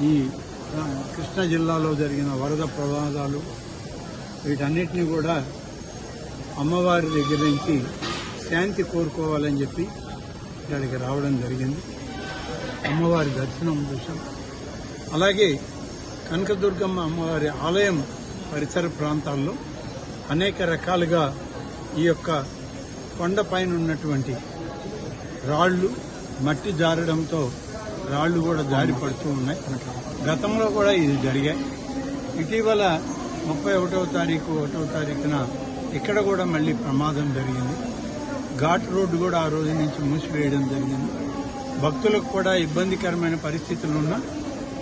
ఈ కృష్ణా జిల్లాలో జరిగిన వరద ప్రమాదాలు వీటన్నిటిని కూడా అమ్మవారి దగ్గర నుంచి శాంతి కోరుకోవాలని చెప్పి ఇక్కడికి రావడం జరిగింది. అమ్మవారి దర్శనం చూసాం అలాగే కనకదుర్గమ్మ అమ్మవారి ఆలయం పరిసర ప్రాంతాల్లో అనేక రకాలుగా ఈ యొక్క కొండపైన ఉన్నటువంటి రాళ్ళు మట్టి జారడంతో రాళ్ళు కూడా జారి పడుతూ ఉన్నాయి. గతంలో కూడా ఇది జరిగాయి. ఇటీవల ముప్పై ఒకటవ తారీఖు ఒకటవ తారీఖున ఇక్కడ కూడా మళ్ళీ ప్రమాదం జరిగింది. ఘాట్ రోడ్డు కూడా ఆ రోజు నుంచి మూసివేయడం జరిగింది. భక్తులకు కూడా ఇబ్బందికరమైన పరిస్థితులు ఉన్నా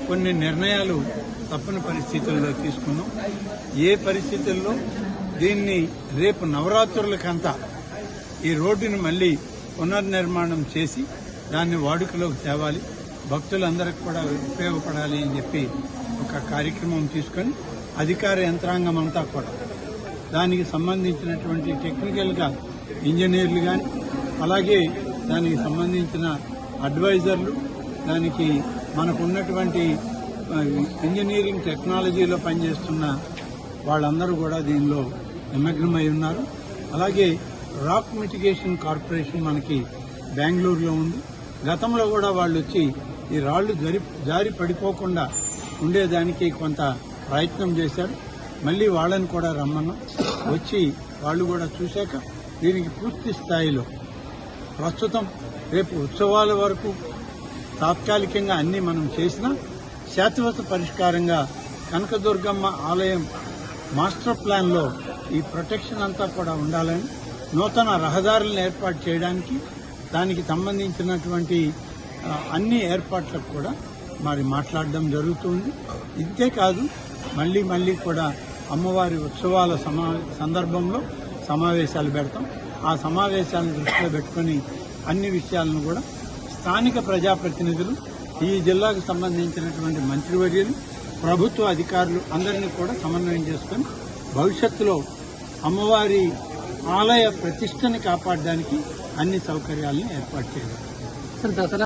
కొన్ని నిర్ణయాలు తప్పని పరిస్థితుల్లో తీసుకున్నాం. ఏ పరిస్థితుల్లో? దీన్ని రేపు నవరాత్రులకంతా ఈ రోడ్డుని మళ్ళీ పునర్నిర్మాణం చేసి దాన్ని వాడుకలోకి తేవాలి. భక్తులందరికి కూడా ఉపయోగపడాలి అని చెప్పి ఒక కార్యక్రమం తీసుకొని అధికార యంత్రాంగం అంతా కూడా దానికి సంబంధించినటువంటి టెక్నికల్గా ఇంజనీర్లు కానీ అలాగే దానికి సంబంధించిన అడ్వైజర్లు దానికి మనకున్నటువంటి ఇంజనీరింగ్ టెక్నాలజీలో పనిచేస్తున్న వాళ్ళందరూ కూడా దీనిలో నిమగ్నమై ఉన్నారు. అలాగే రాక్ మిటిగేషన్ కార్పొరేషన్ మనకి బెంగళూరులో ఉంది. గతంలో కూడా వాళ్ళు వచ్చి ఈ రాళ్ళు జరి జారి పడిపోకుండా ఉండేదానికి కొంత ప్రయత్నం చేశారు. మళ్ళీ వాళ్ళని కూడా రమ్మను వచ్చి వాళ్ళు కూడా చూశాక దీనికి పూర్తి స్థాయిలో ప్రస్తుతం రేపు ఉత్సవాల వరకు తాత్కాలికంగా అన్ని మనం చేసినా శాశ్వత పరిష్కారంగా కనకదుర్గమ్మ ఆలయం మాస్టర్ ప్లాన్లో ఈ ప్రొటెక్షన్ అంతా కూడా ఉండాలని నూతన రహదారులను ఏర్పాటు చేయడానికి దానికి సంబంధించినటువంటి అన్ని ఏర్పాట్లకు కూడా మరి మాట్లాడడం జరుగుతుంది. ఇంతే కాదు మళ్ళీ మళ్ళీ కూడా అమ్మవారి ఉత్సవాల సమా సందర్భంలో సమావేశాలు పెడతాం. ఆ సమావేశాలను దృష్టిలో పెట్టుకొని అన్ని విషయాలను కూడా స్థానిక ప్రజాప్రతినిధులు ఈ జిల్లాకు సంబంధించినటువంటి మంత్రివర్యులు ప్రభుత్వ అధికారులు అందరినీ కూడా సమన్వయం చేసుకొని భవిష్యత్తులో అమ్మవారి ఆలయ ప్రతిష్టని కాపాడడానికి అన్ని సౌకర్యాలను ఏర్పాటు చేయాలి. దసరా